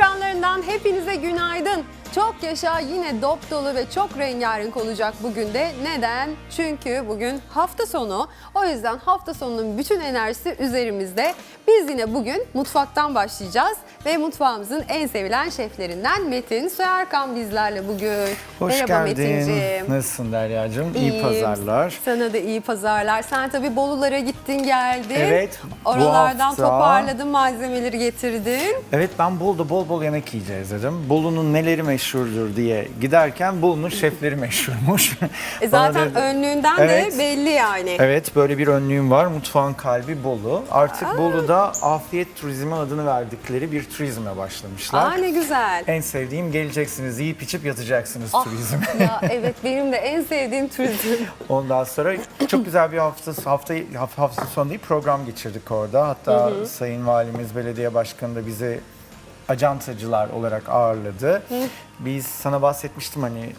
ekranlarından hepinize günaydın. Çok yaşa yine dop dolu ve çok rengarenk olacak bugün de. Neden? Çünkü bugün hafta sonu. O yüzden hafta sonunun bütün enerjisi üzerimizde. Biz yine bugün mutfaktan başlayacağız. Ve mutfağımızın en sevilen şeflerinden Metin Soyarkan bizlerle bugün. Hoş Merhaba geldin. Metinciğim. Nasılsın Derya'cığım? İyi İyiyim. pazarlar. Sana da iyi pazarlar. Sen tabii Bolulara gittin geldin. Evet, bu Oralardan hafta- toparladın malzemeleri getirdin. Evet ben Bolu'da bol bol yemek yiyeceğiz dedim. Bolu'nun neleri meşhurdur diye giderken Bolu'nun şefleri meşhurmuş. E zaten dedi- önlüğünden Evet. de belli yani. Evet böyle bir önlüğüm var. Mutfağın kalbi Bolu. Artık Bolu'da afiyet turizmi adını verdikleri bir turizme başlamışlar. Aa ne güzel. En sevdiğim geleceksiniz, yiyip içip yatacaksınız Ah, turizm. ya evet benim de en sevdiğim turizm. Ondan sonra çok güzel bir hafta hafta hafta, sonu değil program geçirdik orada. Hatta Sayın Valimiz, Belediye Başkanı da bizi acantacılar olarak ağırladı. Biz sana bahsetmiştim hani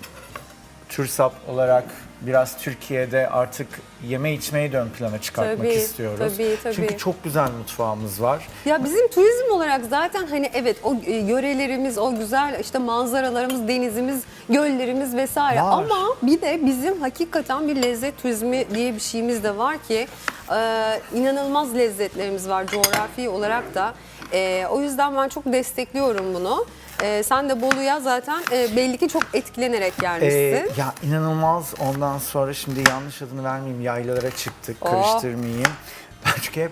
TÜRSAP olarak biraz Türkiye'de artık yeme içmeyi de ön plana çıkartmak Tabii, istiyoruz. tabii, tabii. Çünkü çok güzel mutfağımız var. Ya bizim turizm olarak zaten hani evet o e, yörelerimiz, o güzel işte manzaralarımız, denizimiz, göllerimiz vesaire. Var. Ama bir de bizim hakikaten bir lezzet turizmi diye bir şeyimiz de var ki e, inanılmaz lezzetlerimiz var coğrafi olarak da. E, o yüzden ben çok destekliyorum bunu. E, sen de Bolu'ya zaten e, belli ki çok etkilenerek gelmişsin. Ee, ya inanılmaz ondan sonra şimdi yanlış adını vermeyeyim yaylalara çıktık Oh. karıştırmayayım. Ben çünkü hep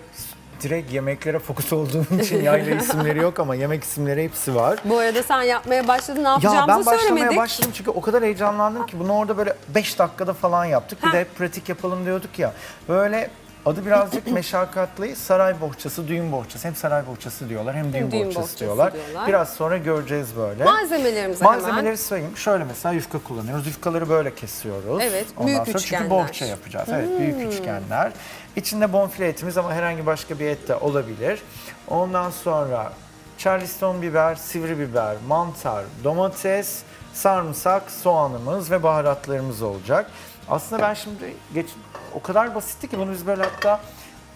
direkt yemeklere fokus olduğum için yayla isimleri yok ama yemek isimleri hepsi var. Bu arada sen yapmaya başladın ne Ya yapacağımızı ben başlamaya söylemedik. başladım çünkü o kadar heyecanlandım ki bunu orada böyle 5 dakikada falan yaptık. Bir de hep pratik yapalım diyorduk ya. Böyle adı birazcık meşakkatli saray bohçası, düğün bohçası. Hem saray bohçası diyorlar hem düğün, bohçası, diyorlar. diyorlar. Biraz sonra göreceğiz böyle. Malzemelerimizi Malzemeleri hemen. sayayım. Şöyle mesela yufka kullanıyoruz. Yufkaları böyle kesiyoruz. Evet, Ondan büyük sonra üçgenler. Çünkü bohça yapacağız. Evet, büyük üçgenler. İçinde bonfile etimiz ama herhangi başka bir et de olabilir. Ondan sonra charleston biber, sivri biber, mantar, domates, sarımsak, soğanımız ve baharatlarımız olacak. Aslında ben şimdi geç, o kadar basitti ki bunu biz böyle hatta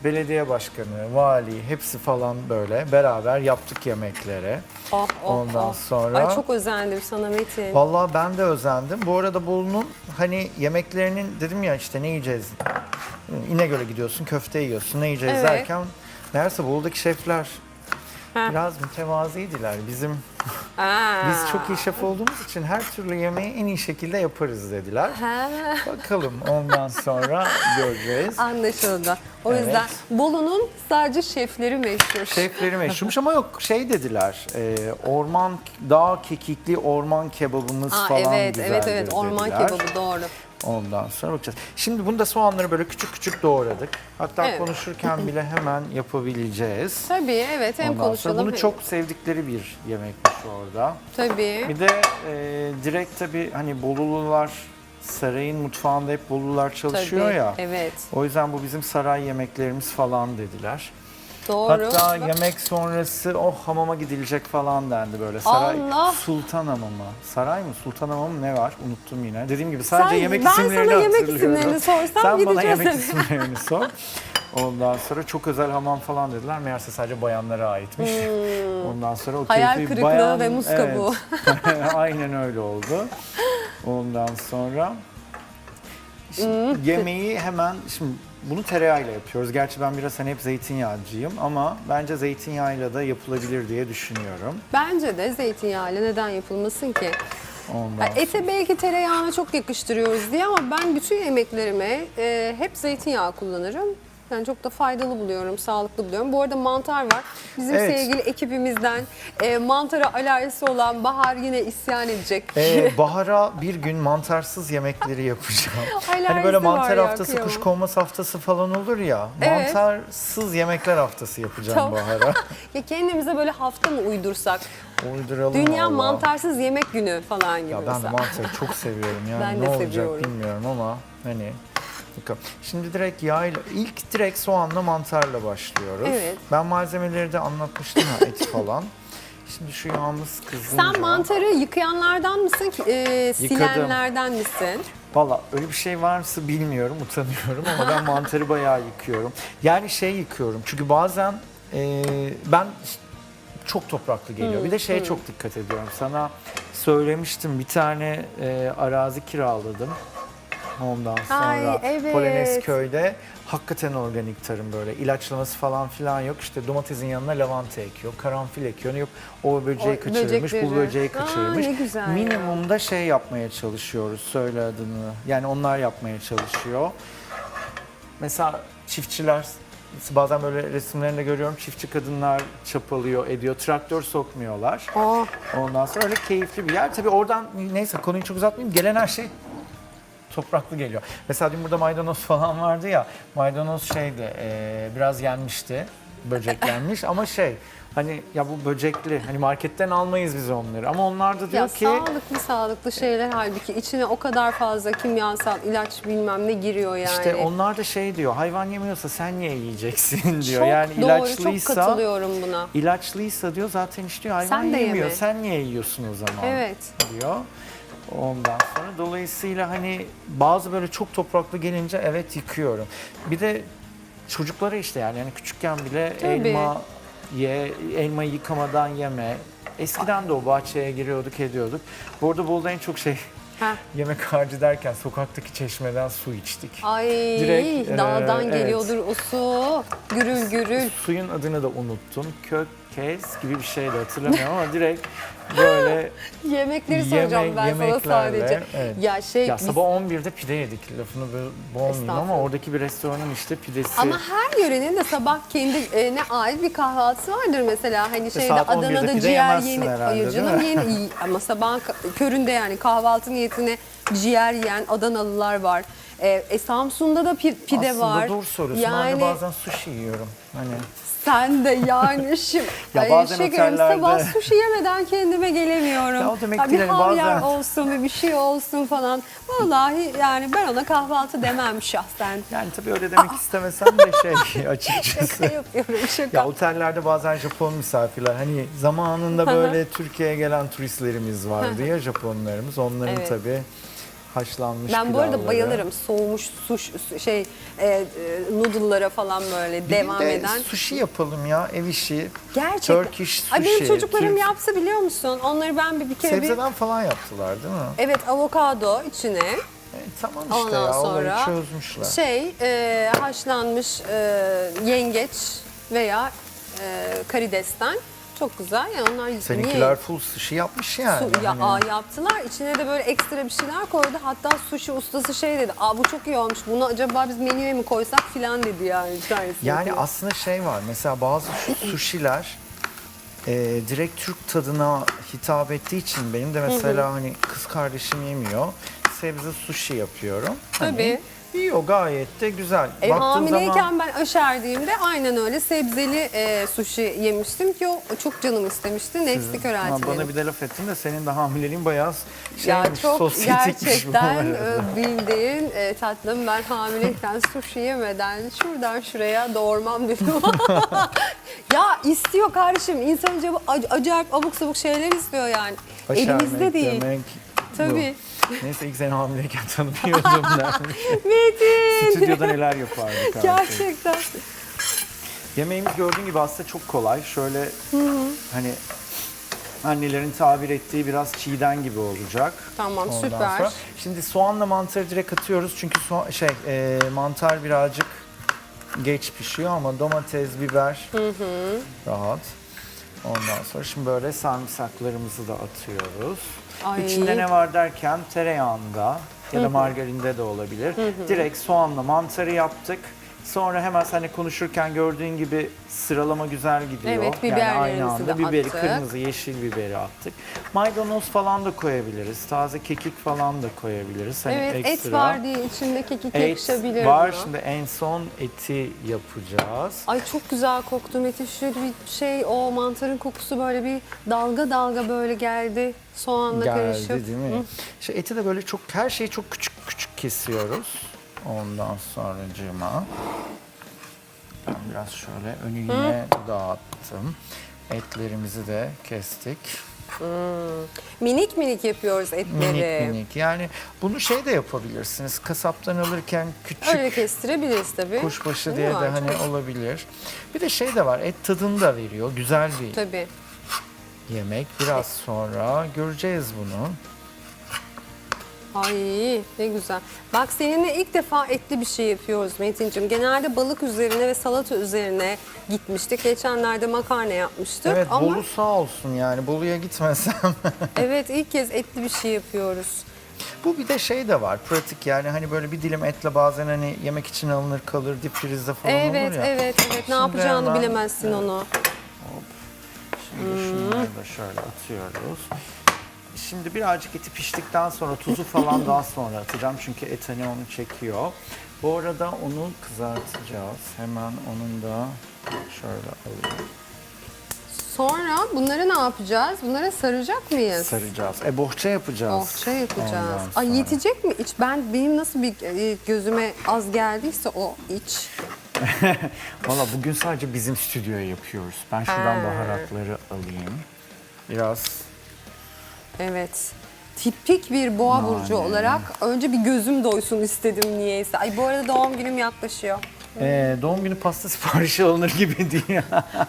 belediye başkanı, vali hepsi falan böyle beraber yaptık yemeklere. Oh, oh, Ondan oh. sonra- Ay çok özendim sana Metin. Vallahi ben de özendim. Bu arada Bolu'nun hani yemeklerinin dedim ya işte ne yiyeceğiz? İnegöl'e gidiyorsun, köfte yiyorsun. Ne yiyeceğiz Evet. derken meğerse Bolu'daki şefler Ha. biraz mütevazıydılar. Bizim Aa. biz çok iyi şef olduğumuz için her türlü yemeği en iyi şekilde yaparız dediler. Ha, Bakalım ondan sonra göreceğiz. anlaşıldı. O Evet. yüzden Bolu'nun sadece şefleri meşhur. Şefleri meşhurmuş ama yok şey dediler. e, orman dağ kekikli orman kebabımız Aa, falan evet, güzeldir evet, evet. Orman dediler. kebabı doğru. Ondan sonra bakacağız. Şimdi bunu da soğanları böyle küçük küçük doğradık. Hatta Evet. konuşurken bile hemen yapabileceğiz. Tabii evet hem Ondan sonra konuşalım bunu hem- çok sevdikleri bir yemekmiş orada. Tabii. Bir de e, direkt tabii hani Bolulular sarayın mutfağında hep Bolulular çalışıyor tabii. ya. Evet O yüzden bu bizim saray yemeklerimiz falan dediler. Doğru. Hatta yemek sonrası oh hamama gidilecek falan dendi böyle. Saray Allah! Sultan Hamamı. Saray mı? Sultan Hamamı mı ne var? Unuttum yine. Dediğim gibi sadece Sen- yemek ben isimlerini sana yemek hatırlıyorum. isimlerini sorsam Sen bana gideceğiz yemek tabii. isimlerini sor. Ondan sonra çok özel hamam falan dediler. Meğerse sadece bayanlara aitmiş. Ondan sonra o Hmm. Hayal keyfi kırıklığı bayan- ve muz kabuğu. Evet. Aynen öyle oldu. Ondan sonra şimdi Hmm. yemeği hemen şimdi bunu tereyağıyla yapıyoruz. Gerçi ben biraz hani hep zeytinyağcıyım ama bence zeytinyağıyla da yapılabilir diye düşünüyorum. Bence de zeytinyağıyla neden yapılmasın ki? Ondan ete belki tereyağını çok yakıştırıyoruz diye ama ben bütün yemeklerime e, hep zeytinyağı kullanırım. Yani çok da faydalı buluyorum, sağlıklı buluyorum. Bu arada mantar var. Bizim Evet. sevgili ekibimizden e, mantara alerjisi olan Bahar yine isyan edecek. Ee, Bahar'a bir gün mantarsız yemekleri yapacağım. hani Alerjisi böyle var mantar ya, haftası, kıyamam. kuşkonmaz haftası falan olur ya. Evet. Mantarsız yemekler haftası yapacağım Tamam. Bahar'a. ya kendimize böyle hafta mı uydursak? Uyduralım Dünya vallahi. mantarsız yemek günü falan gibi Ya ben mesela. mantarı çok seviyorum yani Ben ne de olacak seviyorum. bilmiyorum ama hani bakalım. Şimdi direkt yağıyla ilk direkt soğanla mantarla başlıyoruz. Evet. Ben malzemeleri de anlatmıştım ha et falan. Şimdi şu yağımız kızınca. Sen mantarı yıkayanlardan mısın, ki- e, silenlerden misin? Valla öyle bir şey varsa bilmiyorum, utanıyorum ama ben mantarı bayağı yıkıyorum. Yani şey yıkıyorum çünkü bazen e, ben çok topraklı geliyor. Bir de şeye çok dikkat ediyorum. Sana söylemiştim bir tane e, arazi kiraladım. Ondan sonra Ay, evet. Polonezköy'de hakikaten organik tarım böyle ilaçlaması falan filan yok. İşte domatesin yanına lavanta ekiyor, karanfil ekiyor. Yok o böceği O kaçırmış, bu böceği Aa, kaçırmış. ne güzel ya. Minimumda şey yapmaya çalışıyoruz söyle adını. Yani onlar yapmaya çalışıyor. Mesela çiftçiler bazen böyle resimlerinde görüyorum çiftçi kadınlar çapalıyor ediyor traktör sokmuyorlar. Aa, Ondan sonra öyle keyifli bir yer. Tabii oradan neyse konuyu çok uzatmayayım. Gelen her şey topraklı geliyor. Mesela dün burada maydanoz falan vardı ya. Maydanoz şeydi e, biraz yenmişti. Böceklenmiş ama şey hani ya bu böcekli hani marketten almayız biz onları ama onlar da diyor ya ki sağlıklı sağlıklı şeyler halbuki içine o kadar fazla kimyasal ilaç bilmem ne giriyor yani. işte onlar da şey diyor hayvan yemiyorsa sen niye yiyeceksin diyor. çok yani doğru, ilaçlıysa çok katılıyorum buna. ilaçlıysa diyor zaten işte diyor hayvan Sen de yemiyor. yeme. Sen niye yiyorsun o zaman? Evet. diyor. Ondan sonra dolayısıyla hani bazı böyle çok topraklı gelince evet yıkıyorum. Bir de çocuklara işte yani, yani küçükken bile Tabii. elma ye, elmayı yıkamadan yeme. Eskiden de o bahçeye giriyorduk ediyorduk. Bu arada Bolu'da en çok şey Heh. yemek harcı derken sokaktaki çeşmeden su içtik. Ay Direkt, e, dağdan evet. geliyordur o su. Gürül gürül. Suyun adını da unuttum. Kök, kez gibi bir şey de hatırlamıyorum ama direkt böyle Yemekleri Yeme- soracağım ben sana yemeklerle, sadece. evet. Ya şey Ya biz- sabah 11'de pide yedik. Lafını böyle boğmayayım ama Estağfurullah. oradaki bir restoranın işte pidesi. ama her yörenin de sabah kendine ait bir kahvaltısı vardır mesela. Hani şeyde saat 11'de Adana'da pide ciğer yemezsin yeni herhalde, Hayır değil canım mi? yeni ama sabah köründe yani kahvaltı niyetine ciğer yiyen Adanalılar var. Ee, e, Samsun'da da pi- pide Aslında var. doğru soruyorsun. Ben Yani de bazen sushi yiyorum. Hani sen de yani şimdi Ya bazen şekerim, otellerde- sabah sushi yemeden kendime gelemiyorum. Ya o demek Ha, bir değil, hani havyar bazen- olsun bir bir şey olsun falan. Vallahi yani ben ona kahvaltı demem şahsen. yani tabii öyle demek istemesem de şey açıkçası. Şaka yapıyorum şaka. Ya otellerde bazen Japon misafirler hani zamanında böyle Türkiye'ye gelen turistlerimiz vardı ya Japonlarımız. Onların Evet. tabii haşlanmış Ben bu arada bayılırım soğumuş suş şey e, e, noodle'lara falan böyle Bir devam de eden. sushi yapalım ya ev işi. Gerçekten. Turkish sushi. Ay benim çocuklarım Türk- yapsa biliyor musun? Onları ben bir, bir kere bir Sebzeden falan yaptılar değil mi? evet avokado içine E, tamam işte ondan ya sonra çözmüşler. şey e, haşlanmış e, yengeç veya e, karidesten çok güzel. Yani onlar Seninkiler niye? full sushi yapmış yani. Su, ya, Hani yaptılar. İçine de böyle ekstra bir şeyler koydu. Hatta sushi ustası şey dedi. Aa bu çok iyi olmuş. Bunu acaba biz menüye mi koysak filan dedi yani. Yani aslında şey var mesela bazı sushiler e, direkt Türk tadına hitap ettiği için benim de mesela hani kız kardeşim yemiyor. Sebze sushi yapıyorum. Tabii. Hani yiyor gayet de güzel. E, Baktığın hamileyken zaman ben aşerdiğimde aynen öyle sebzeli e, sushi yemiştim ki o çok canım istemişti. Nextik Ha, herhalde bana bir de laf ettin de senin de hamileliğin bayağı Ya şeymiş, çok sosyetikmiş bu gerçekten e, bildiğin e, tatlım ben hamileyken sushi yemeden şuradan şuraya doğurmam dedim. ya istiyor kardeşim. İnsan önce bu ac- acayip abuk sabuk şeyler istiyor yani. Aşermek Elimizde değil. demek Tabii. Neyse ilk seni hamileyken tanımıyordum dermiş. Metin. Stüdyoda neler yapardık. Gerçekten. Yemeğimiz gördüğün gibi aslında çok kolay. Şöyle hani annelerin tabir ettiği biraz çiğden gibi olacak. Tamam Ondan süper. sonra- Şimdi soğanla mantarı direkt atıyoruz çünkü so- şey e, mantar birazcık geç pişiyor ama domates, biber rahat. Ondan sonra şimdi böyle sarımsaklarımızı da atıyoruz. Ay. İçinde ne var derken tereyağında ya da margarinde de olabilir. Direkt soğanla mantarı yaptık. Sonra hemen seninle konuşurken gördüğün gibi sıralama güzel gidiyor. Evet, yani biberlerimizi aynı anda de biberi, attık. kırmızı, yeşil biberi attık. Maydanoz falan da koyabiliriz. Taze kekik falan da koyabiliriz. Hani Evet ekstra. et var diye içinde kekik Et yakışabilir var. buna. Şimdi en son eti yapacağız. Ay çok güzel koktu Metin. Şöyle bir şey o mantarın kokusu böyle bir dalga dalga böyle geldi. Soğanla Geldi karışık. değil mi? İşte eti de böyle çok her şeyi çok küçük küçük kesiyoruz. Ondan sonracığıma ben biraz şöyle önüne dağıttım. Etlerimizi de kestik. Minik minik yapıyoruz etleri. Minik minik. Yani bunu şey de yapabilirsiniz. Kasaptan alırken küçük Öyle kestirebiliriz tabii. kuşbaşı Değil diye mi? de hani Çok- olabilir. Bir de şey de var. Et tadını da veriyor. Güzel bir Tabii. yemek. Biraz sonra göreceğiz bunu. Ay ne güzel. Bak seninle ilk defa etli bir şey yapıyoruz Metin'cim. Genelde balık üzerine ve salata üzerine gitmiştik. Geçenlerde makarna yapmıştık. Evet Ama Bolu sağ olsun yani Bolu'ya gitmesem. evet ilk kez etli bir şey yapıyoruz. Bu bir de şey de var pratik yani hani böyle bir dilim etle bazen hani yemek için alınır kalır dip frizde falan Evet, olur ya. evet, evet. Ne Şimdi yapacağını hemen- bilemezsin onu. Şimdi şunları da şöyle atıyoruz. Şimdi birazcık eti piştikten sonra tuzu falan daha sonra atacağım çünkü et hani onu çekiyor. Bu arada onu kızartacağız. Hemen onun da şöyle alayım. Sonra bunları ne yapacağız? Bunları saracak mıyız? Saracağız. E bohça yapacağız. Bohça yapacağız. Ondan Ay sonra. yetecek mi iç? Ben benim nasıl bir e, gözüme az geldiyse o iç. Valla bugün sadece bizim stüdyoya yapıyoruz. Ben şuradan Ha. baharatları alayım. Biraz Evet. Tipik bir boğa Nane. burcu olarak önce bir gözüm doysun istedim niyeyse. Ay bu arada doğum günüm yaklaşıyor. e, doğum günü pasta siparişi alınır gibi değil.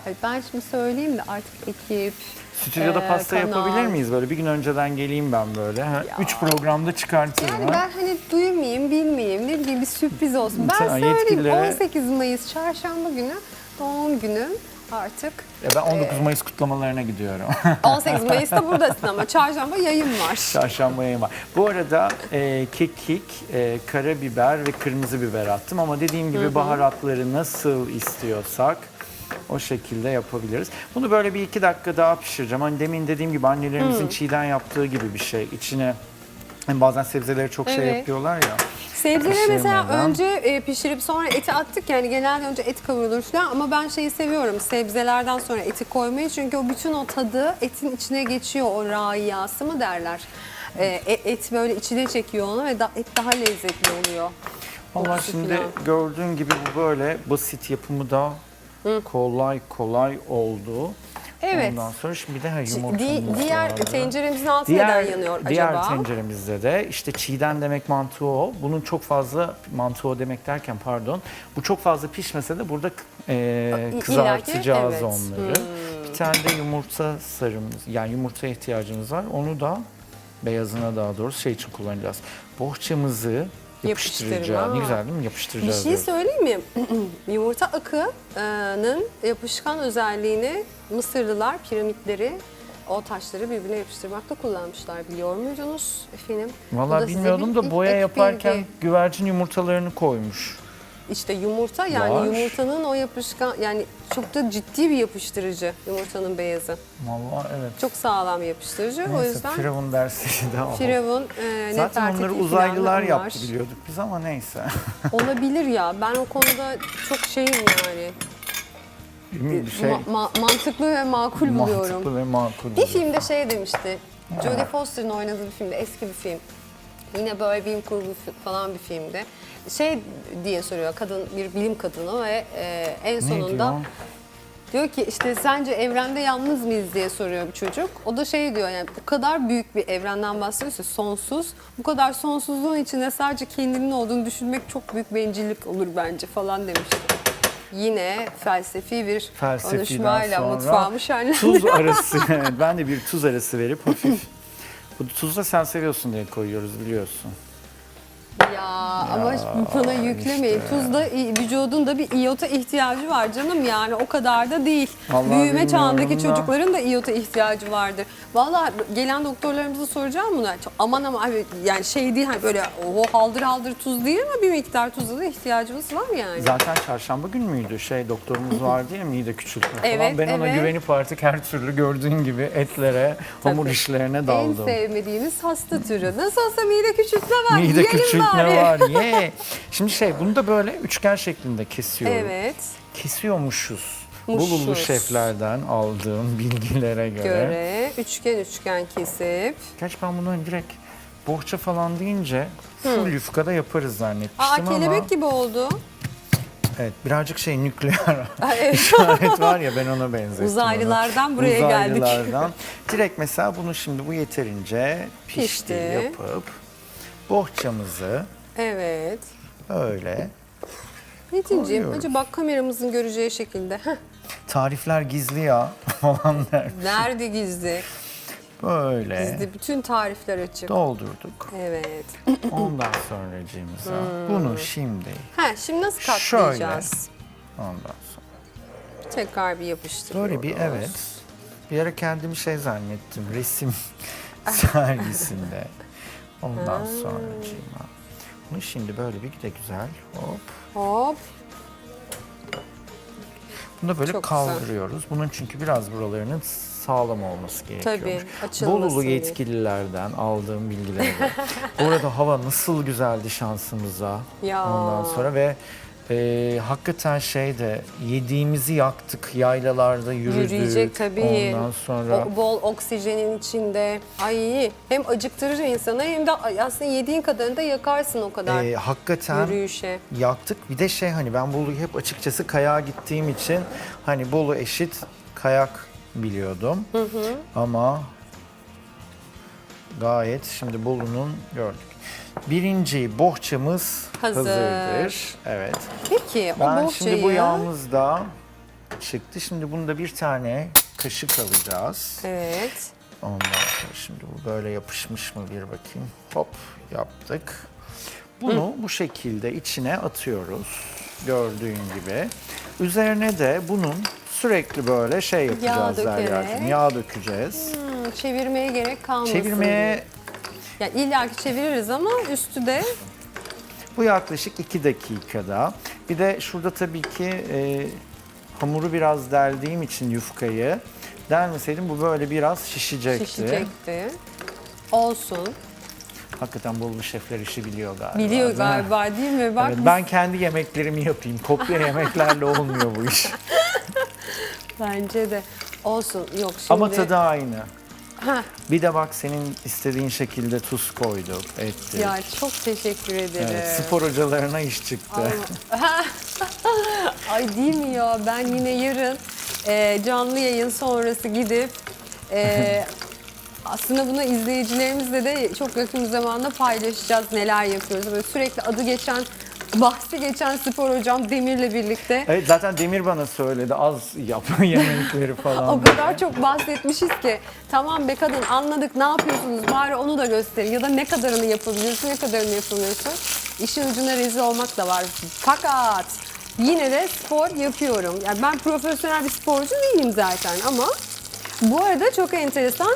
Ay ben şimdi söyleyeyim de artık ekip. Stüdyoda Ee, pasta kanal. yapabilir miyiz? Böyle bir gün önceden geleyim ben böyle. Ha, Üç programda çıkartırım. Yani ha. ben hani duymayayım, bilmeyeyim, ne bileyim bir sürpriz olsun. Ben Tamam, söyleyeyim yetkililere- 18 Mayıs çarşamba günü doğum günüm artık. Ya ben 19 Mayıs kutlamalarına gidiyorum. 18 Mayıs'ta buradasın ama çarşamba yayın var. Çarşamba yayın var. Bu arada e, kekik, e, karabiber ve kırmızı biber attım ama dediğim gibi baharatları nasıl istiyorsak o şekilde yapabiliriz. Bunu böyle bir iki dakika daha pişireceğim. Hani demin dediğim gibi annelerimizin çiğden yaptığı gibi bir şey. İçine hani bazen sebzeleri çok şey Evet. yapıyorlar ya. Sebzeleri mesela Pişirmeden. önce e, pişirip sonra eti attık yani genelde önce et kavrulur falan ama ben şeyi seviyorum sebzelerden sonra eti koymayı çünkü o bütün o tadı etin içine geçiyor o raiyası mı derler. E, e- et böyle içine çekiyor onu ve da- et daha lezzetli oluyor. Vallahi Kokusu şimdi falan. gördüğün gibi bu böyle basit yapımı da kolay kolay oldu. Evet. Ondan sonra şimdi de ha, Di- diğer vardı. tenceremizin altı Diğer, neden yanıyor diğer acaba? tenceremizde de işte çiğden demek mantığı o. Bunun çok fazla mantığı o demek derken pardon. Bu çok fazla pişmese de burada e, İ- kızartacağız evet. onları. Bir tane de yumurta sarımız yani yumurtaya ihtiyacımız var. Onu da beyazına daha doğrusu şey için kullanacağız. Bohçamızı yapıştıracağız. Ne güzel değil mi? Bir Yapıştıracağız. şey diyoruz. söyleyeyim mi? Yumurta akının yapışkan özelliğini Mısırlılar piramitleri o taşları birbirine yapıştırmakta kullanmışlar biliyor muydunuz efendim? Size bilmiyordum bir da boya yaparken bilgi. güvercin yumurtalarını koymuş. İşte yumurta yani Var. yumurtanın o yapışkan yani çok da ciddi bir yapıştırıcı yumurtanın beyazı. Vallahi evet. Çok sağlam yapıştırıcı o Neyse yüzden Firavun dersi de o. Firavun e, Zaten Nefertiti filan uzaylılar yaptı biliyorduk biz ama neyse. Olabilir ya ben o konuda çok şeyim yani. bir şey Ma- ma- mantıklı ve makul buluyorum. mantıklı ve makul. Bir filmde şey demişti. Jodie Foster'ın oynadığı bir filmde, eski bir film. Yine böyle bilim kurgu fi- falan bir filmde. Şey diye soruyor kadın bir bilim kadını ve e, en sonunda diyor? diyor ki işte sence evrende yalnız mıyız diye soruyor bir çocuk. O da şey diyor yani bu kadar büyük bir evrenden bahsediyorsa sonsuz. Bu kadar sonsuzluğun içinde sadece kendinin olduğunu düşünmek çok büyük bencillik olur bence falan demişti. Yine felsefi bir Felsefiden konuşmayla sonra mutfağımı şenlendirdi. Tuz arası. ben de bir tuz arası verip hafif. Bu tuzu da sen seviyorsun diye koyuyoruz biliyorsun. Ya, ama bana yüklemeyin. Tuzda i- vücudun da bir iyota ihtiyacı var canım yani o kadar da değil. Vallahi Büyüme çağındaki da. çocukların da iyota ihtiyacı vardır. Vallahi gelen doktorlarımıza soracağım bunu. Çok- Aman ama abi yani şey değil hani böyle o haldır haldır tuz değil ama bir miktar tuza da ihtiyacımız var yani. Zaten çarşamba gün müydü? Şey doktorumuz vardı ya mide küçültme falan. Evet, ben ona evet. güvenip artık her türlü gördüğün gibi etlere, hamur Tabii. işlerine En daldım. sevmediğimiz hasta türü. Nasıl olsa mide küçültme var. Mide Yiyelim küçültme bari. var. Ye. Şimdi şey bunu da böyle üçgen şeklinde kesiyorum. Evet. Kesiyormuşuz. Muşuz. Bululu şeflerden aldığım bilgilere göre. Göre üçgen üçgen kesip. Gerçi ben bunu direkt bohça falan deyince full yufkada yaparız zannetmiştim Aa ama kelebek gibi oldu. evet birazcık şey nükleer Ay, evet. işaret var ya ben ona benzettim. Uzaylılardan onu. buraya geldik. Uzaylılardan. Direkt mesela bunu şimdi bu yeterince pişti, Pişti. yapıp bohçamızı Evet. öyle Metin'ciğim Koyuyoruz. acaba kameramızın göreceği şekilde. Heh, tarifler gizli ya falan der. Nerede gizli? Böyle Gizli bütün tarifler açık. doldurduk. Evet. Ondan sonracığımıza bunu şimdi Ha şimdi nasıl Şöyle. katlayacağız? ondan sonra Tekrar bir yapıştırıyoruz. böyle bir evet bir ara kendimi şey zannettim resim sergisinde. Ondan sonracığıma bunu şimdi böyle bir de güzel hop Hop. Bunu da böyle Çok güzel. kaldırıyoruz. Bunun çünkü biraz buralarının sağlam olması gerekiyor. Tabii, Bolulu diye. yetkililerden aldığım bilgilerle. Bu arada hava nasıl güzeldi şansımıza. Ya. Ondan sonra ve e, hakikaten şey de yediğimizi yaktık yaylalarda yürüdük. Yürüyecek tabii. Ondan sonra O bol oksijenin içinde. Ay hem acıktırır insanı hem de aslında yediğin kadarını da yakarsın o kadar e, hakikaten yürüyüşe. yaktık. Bir de şey hani ben Bolu'yu hep açıkçası kayağa gittiğim için hani Bolu eşit kayak biliyordum. Ama gayet şimdi Bolu'nun gördük. Birinci bohçamız Hazır. hazırdır. Evet. Peki o Ben bohçayı şimdi bu yağımız da çıktı. Şimdi bunda bir tane kaşık alacağız. Evet. Ondan sonra şimdi bu böyle yapışmış mı bir bakayım. Hop yaptık. Bunu bu şekilde içine atıyoruz. Gördüğün gibi. Üzerine de bunun sürekli böyle şey yapacağız dökerek. Derya'cığım. Yağ dökeceğiz. Hmm, çevirmeye gerek kalmasın. Çevirmeye Ya illa ki çeviririz ama üstü de bu yaklaşık 2 dakikada. Bir de şurada tabii ki e, hamuru biraz deldiğim için yufkayı delmeseydim bu böyle biraz şişecekti. şişecekti. Olsun. Hakikaten Bolu şefler işi biliyor galiba. Biliyor değil mi? galiba değil mi? Bak Evet, ben kendi yemeklerimi yapayım. Kopya yemeklerle olmuyor bu iş. bence de olsun. Yok şimdi. Ama tadı aynı. Heh, Bir de bak senin istediğin şekilde tuz koyduk, ettik. ya çok teşekkür ederim. Evet, spor hocalarına iş çıktı. Ay değil mi ya? Ben yine yarın e, canlı yayın sonrası gidip e, aslında bunu izleyicilerimizle de çok yakın bir zamanda paylaşacağız neler yapıyoruz. Böyle sürekli adı geçen, bahsi geçen spor hocam Demir'le birlikte. Evet, zaten Demir bana söyledi az yap yemekleri falan. O kadar çok bahsetmişiz ki tamam be kadın anladık ne yapıyorsunuz bari onu da gösterin ya da ne kadarını yapabiliyorsun ne kadarını yapamıyorsun. İşin ucuna rezil olmak da var. Fakat yine de spor yapıyorum. Yani ben profesyonel bir sporcu değilim zaten ama bu arada çok enteresan.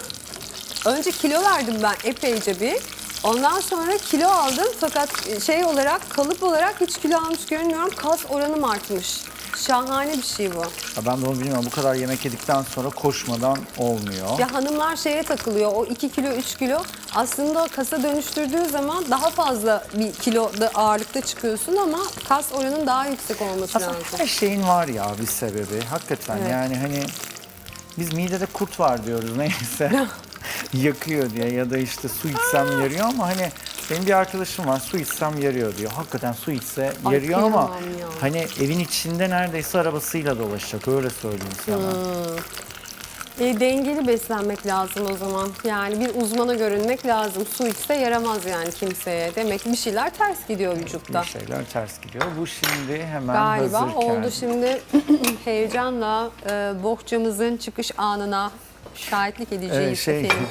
Önce kilo verdim ben epeyce bir. Ondan sonra kilo aldım fakat şey olarak kalıp olarak hiç kilo almış görünmüyorum. Kas oranım artmış. Şahane bir şey bu. Ya ben de onu bilmiyorum. Bu kadar yemek yedikten sonra koşmadan olmuyor. Ya hanımlar şeye takılıyor. O 2 kilo 3 kilo aslında kasa dönüştürdüğün zaman daha fazla bir kilo da ağırlıkta çıkıyorsun ama kas oranın daha yüksek olması Aslında lazım. her şeyin var ya bir sebebi. Hakikaten Evet. yani hani biz midede kurt var diyoruz neyse. yakıyor diye ya da işte su içsem yarıyor ama hani benim bir arkadaşım var su içsem yarıyor diyor. Hakikaten su içse Ay, yarıyor ama kıyamam ya. hani evin içinde neredeyse arabasıyla dolaşacak öyle söyleyeyim sana. E, dengeli beslenmek lazım o zaman. Yani bir uzmana görünmek lazım. Su içse yaramaz yani kimseye. Demek ki bir şeyler ters gidiyor vücutta. Bir şeyler ters gidiyor. Bu şimdi hemen Galiba hazırken. oldu şimdi heyecanla e, bohçamızın çıkış anına şahitlik edeceğiz Ee, şey, efendim.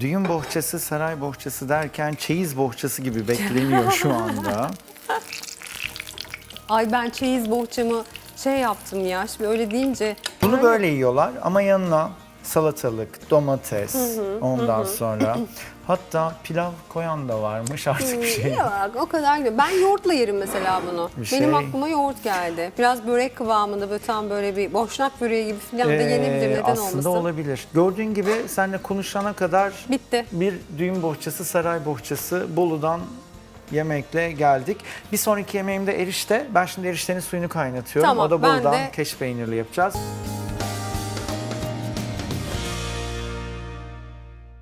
düğün bohçası, saray bohçası derken çeyiz bohçası gibi bekleniyor şu anda. Ay ben çeyiz bohçamı şey yaptım ya. Şimdi öyle deyince Bunu böyle yiyorlar ama yanına salatalık, domates, ondan sonra hatta pilav koyan da varmış artık bir şey. Ya bak o kadar güzel. Ben yoğurtla yerim mesela bunu. Bir Benim şey- aklıma yoğurt geldi. Biraz börek kıvamında böyle tam böyle bir boşnak böreği gibi falan da yenebilir. Ee, Neden aslında olmasın? olabilir. Gördüğün gibi seninle konuşana kadar Bitti. bir düğün bohçası, saray bohçası Bolu'dan yemekle geldik. Bir sonraki yemeğimde erişte. Ben şimdi eriştenin suyunu kaynatıyorum. Tamam, o da ben Bolu'dan de- keş peynirli yapacağız.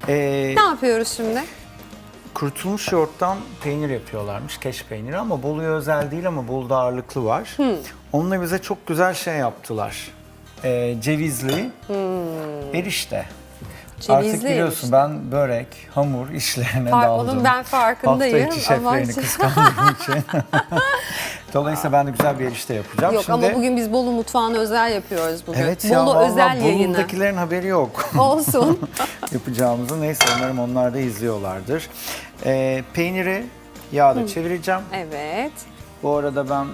Ee, Ne yapıyoruz şimdi? kurutulmuş yoğurttan peynir yapıyorlarmış, keş peyniri ama Bolu'ya özel değil ama Bolu'da ağırlıklı var. Onunla bize çok güzel şey yaptılar. Ee, cevizli erişte. Cevizli Artık biliyorsun erişte. ben börek, hamur işlerine Par- daldım. onun ben farkındayım Hafta içi ama- şeflerini kıskandığım için. Dolayısıyla ben de güzel bir erişte yapacağım. Yok Şimdi, ama bugün biz Bolu mutfağını özel yapıyoruz bugün. Evet ya Bolu vallahi özel yayını. Bolu'dakilerin haberi yok. Olsun. yapacağımızı. Neyse umarım onlar da izliyorlardır. Ee, peyniri yağda çevireceğim. evet. Bu arada ben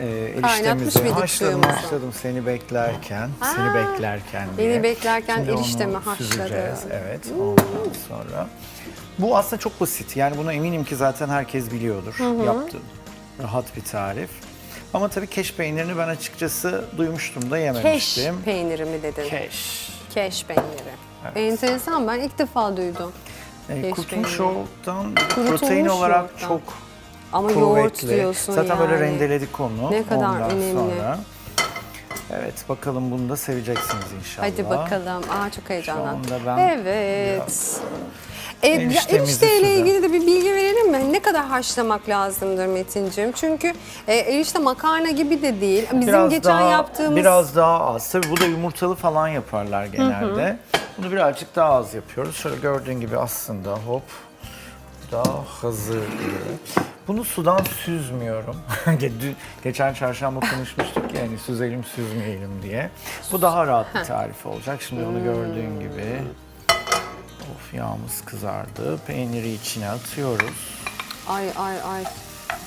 e, Kaynatmış eriştemizi mıydık haşladım suyumuzu? haşladım seni beklerken. Seni beklerken beni diye. beklerken Şimdi onu eriştemi süzeceğiz, Evet ondan sonra. Bu aslında çok basit. Yani bunu eminim ki zaten herkes biliyordur. Yaptı. Rahat bir tarif. Ama tabii keş peynirini ben açıkçası duymuştum da Keş yememiştim. peyniri mi dedin? Keş. Keş peyniri. Evet. Enteresan ben ilk defa duydum. E, Keş kurutulmuş peyniri. yoğurttan Kurutulmuş protein olarak yoğurttan. çok Ama kuvvetli. yoğurt diyorsun Zaten yani. böyle rendeledik onu. Ne kadar ondan önemli. Sonra. Evet bakalım bunu da seveceksiniz inşallah. Hadi bakalım. Aa çok heyecanlandım. Şu anda ben Evet. E, eriştemizi erişteyle süze- ilgili de bir bilgi verelim mi? Ne kadar haşlamak lazımdır Metin'ciğim? Çünkü e, erişte makarna gibi de değil. Bizim biraz geçen daha, yaptığımız... Biraz daha az. Tabii bu da yumurtalı falan yaparlar genelde. Bunu birazcık daha az yapıyoruz. Şöyle gördüğün gibi aslında hop daha hazır. Bunu sudan süzmüyorum. Ge- Geçen çarşamba konuşmuştuk ya hani süzelim süzmeyelim diye. Bu daha rahat bir tarif olacak. Şimdi onu gördüğün gibi. Yağımız kızardı. Peyniri içine atıyoruz. Ay ay ay.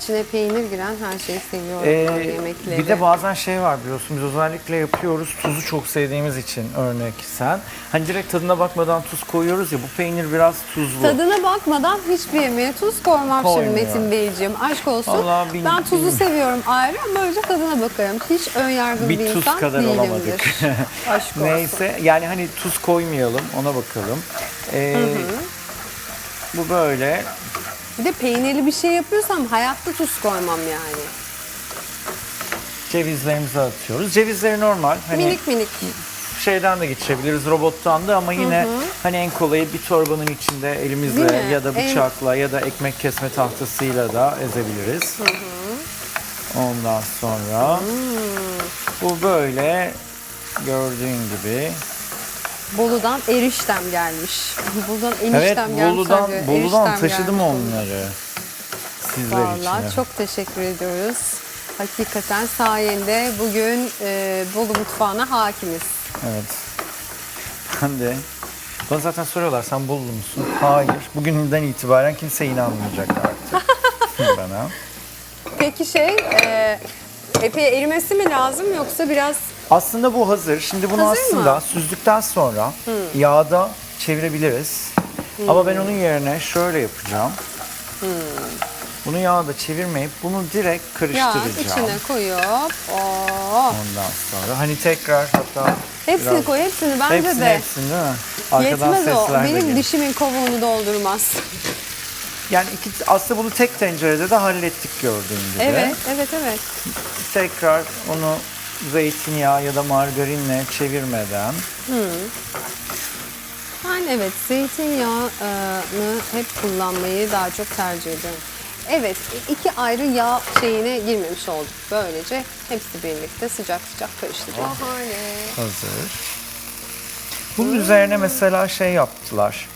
İçine peynir giren her şeyi seviyorum Ee, yemekleri. bir de bazen şey var biliyorsun biz özellikle yapıyoruz tuzu çok sevdiğimiz için örnek sen. Hani direkt tadına bakmadan tuz koyuyoruz ya bu peynir biraz tuzlu. Tadına bakmadan hiçbir yemeğe tuz koymam şimdi Koymuyor. Metin Beyciğim. Aşk olsun. Vallahi bil- ben tuzu bilmiyorum. seviyorum ayrı ama önce tadına bakarım. Hiç ön yargılı bir, bir tuz insan kadar değilimdir. olamadık. Aşk olsun. Neyse yani hani tuz koymayalım ona bakalım. Ee, bu böyle Bir de peynirli bir şey yapıyorsam hayatta tuz koymam yani. cevizlerimizi atıyoruz. Cevizleri normal hani Minik minik. şeyden de geçirebiliriz robottan da ama yine hani en kolayı bir torbanın içinde elimizle mi? ya da En- bıçakla ya da ekmek kesme tahtasıyla da ezebiliriz. Ondan sonra bu böyle gördüğün gibi. Bolu'dan eriştem gelmiş. Bolu'dan eniştem Evet gelmiş. Bolu'dan, sadece. Bolu'dan Eriştem taşıdım gelmiş. onları sizler Vallahi için. çok teşekkür ediyoruz. Hakikaten sayende bugün e, Bolu mutfağına hakimiz. Evet. Ben de. Bana zaten soruyorlar sen Bolu musun? Hayır. Bugünden itibaren kimse inanmayacak artık bana. Peki şey, e, epey erimesi mi lazım yoksa biraz Aslında bu hazır. Şimdi bunu Hazır aslında mı? süzdükten sonra yağda çevirebiliriz. Ama ben onun yerine şöyle yapacağım. Bunu yağda çevirmeyip bunu direkt yağ karıştıracağım. içine koyup oo, Ondan sonra hani tekrar hatta hepsini biraz- koy, hepsini bence hepsini de. hepsini değil mi? Arkadan Yetmez o. sesler de Benim gelir. dişimin kovuğunu doldurmaz. Yani iki, aslında bunu tek tencerede de hallettik gördüğün gibi. Evet, evet, evet. Tekrar onu zeytinyağı ya da margarinle çevirmeden Yani evet, zeytinyağını hep kullanmayı daha çok tercih ederim. Evet, iki ayrı yağ şeyine girmemiş olduk. Böylece hepsi birlikte sıcak sıcak karıştı. Şahane. hazır. Bunun üzerine mesela şey yaptılar.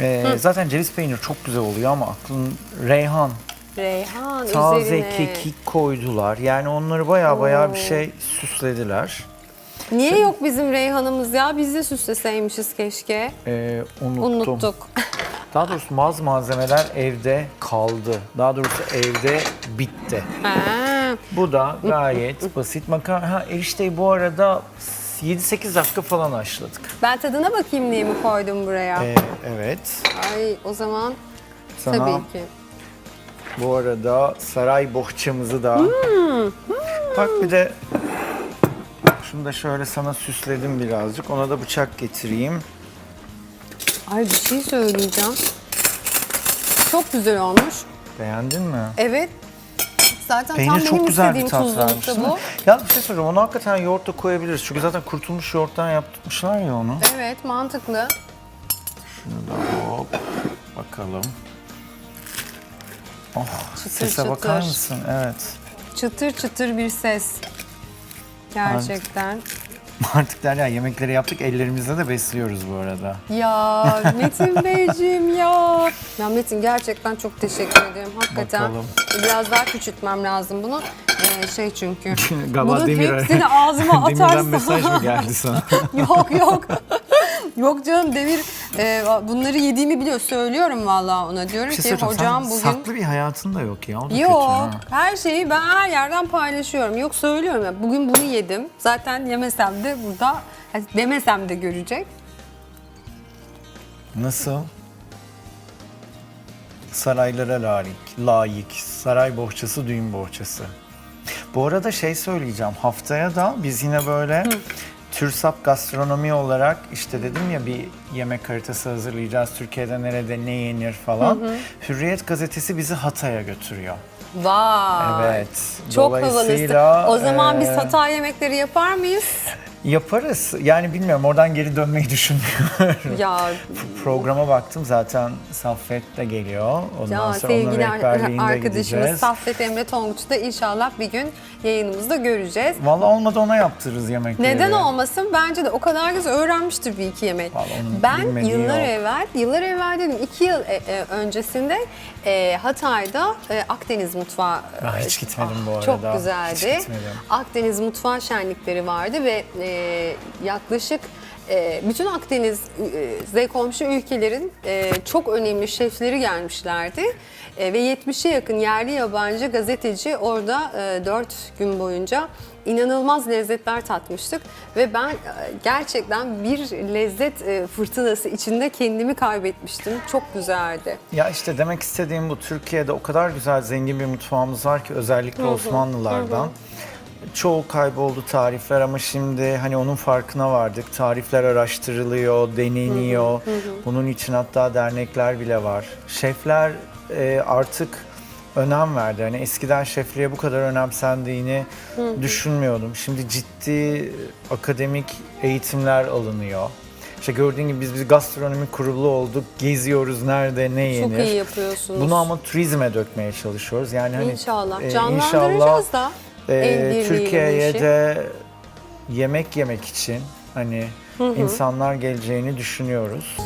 Ee, zaten ceviz peyniri çok güzel oluyor ama aklın reyhan, Reyhan taze üzerine. kekik koydular. Yani onları baya baya bir şey süslediler. Niye yok bizim reyhanımız ya? Biz de süsleseymişiz keşke. Ee, unuttum. Unuttuk. Daha doğrusu bazı malzemeler evde kaldı. Daha doğrusu evde bitti. Ha, Bu da gayet basit. Makarna, ha, erişteyi bu arada 7-8 dakika falan haşladık. ben tadına bakayım diye mi koydum buraya? Ee, evet. Ay o zaman Sana tabii ki. Bu arada saray bohçamızı da... Hmm, Bak bir de şunu da şöyle sana süsledim birazcık. Ona da bıçak getireyim. Ay bir şey söyleyeceğim. Çok güzel olmuş. Beğendin mi? Evet. Zaten tam Peynir benim çok güzel bir istediğim tat vermiş tuzlulukta değil mi? bu. Ya bir şey soracağım. Onu hakikaten yoğurtla koyabiliriz. Çünkü zaten kurutulmuş yoğurttan yapmışlar ya onu. Evet mantıklı. Şunu da hop bakalım. Oh, Çıtır sese bakar çıtır. mısın? Evet. Çıtır çıtır bir ses. Gerçekten. Artık derler yemekleri yaptık ellerimizle de besliyoruz bu arada. Ya Metin Beyciğim ya. Ya Metin gerçekten çok teşekkür ederim. Hakikaten Bakalım. biraz daha küçültmem lazım bunu. Ee, şey çünkü. Galiba Bunun Demir- hepsini ağzıma Demir'den atarsam. mesaj mı geldi sana? yok yok. Yok canım Demir e, bunları yediğimi biliyor. Söylüyorum vallahi ona. Diyorum Bir şey ki hocam sen bugün... saklı bir hayatın da yok ya. O da kötü Yok. ha. Her şeyi ben her yerden paylaşıyorum. Yok söylüyorum ya. Bugün bunu yedim. Zaten yemesem de burada hani demesem de görecek. Nasıl? Saraylara layık, layık. Saray bohçası, düğün bohçası. Bu arada şey söyleyeceğim. Haftaya da biz yine böyle TÜRSAP gastronomi olarak işte dedim ya bir yemek haritası hazırlayacağız. Türkiye'de nerede ne yenir falan. Hürriyet gazetesi bizi Hatay'a götürüyor. Vay. Evet. Çok havalısın. O zaman biz eee, hata yemekleri yapar mıyız? Yaparız. Yani bilmiyorum oradan geri dönmeyi düşünmüyorum. ya Programa baktım zaten Saffet de geliyor. Ondan ya sonra onun sevgili rehberliğinde arkadaşımız gideceğiz. Saffet Emre Tonguç'u da inşallah bir gün yayınımızda göreceğiz. Vallahi olmadı ona yaptırırız yemekleri. Neden olmasın? Bence de o kadar güzel öğrenmiştir bir iki yemek. Ben yıllar yok. evvel, yıllar evvel dedim iki yıl e, e, öncesinde e, Hatay'da e, Akdeniz mutfağı Ben hiç gitmedim bu arada. Çok güzeldi. Akdeniz mutfağı şenlikleri vardı ve e, yaklaşık e, bütün Akdeniz'e komşu ülkelerin e, çok önemli şefleri gelmişlerdi. E, ve 70'e yakın yerli yabancı gazeteci orada e, 4 gün boyunca inanılmaz lezzetler tatmıştık. Ve ben gerçekten bir lezzet fırtınası içinde kendimi kaybetmiştim. Çok güzeldi. Ya işte demek istediğim bu Türkiye'de o kadar güzel zengin bir mutfağımız var ki özellikle Osmanlılardan. Çoğu kayboldu tarifler ama şimdi hani onun farkına vardık. Tarifler araştırılıyor, deneniyor. Bunun için hatta dernekler bile var. Şefler e, artık önem verdi. Hani eskiden şefliğe bu kadar önemsendiğini düşünmüyordum. Şimdi ciddi akademik eğitimler alınıyor. İşte gördüğün gibi biz bir gastronomi kurulu olduk. Geziyoruz nerede ne yenir. Çok iyi yapıyorsunuz. Bunu ama turizme dökmeye çalışıyoruz. Yani hani İnşallah. e, Canlandıracağız da. E, Türkiye'ye de yemek yemek için hani insanlar geleceğini düşünüyoruz.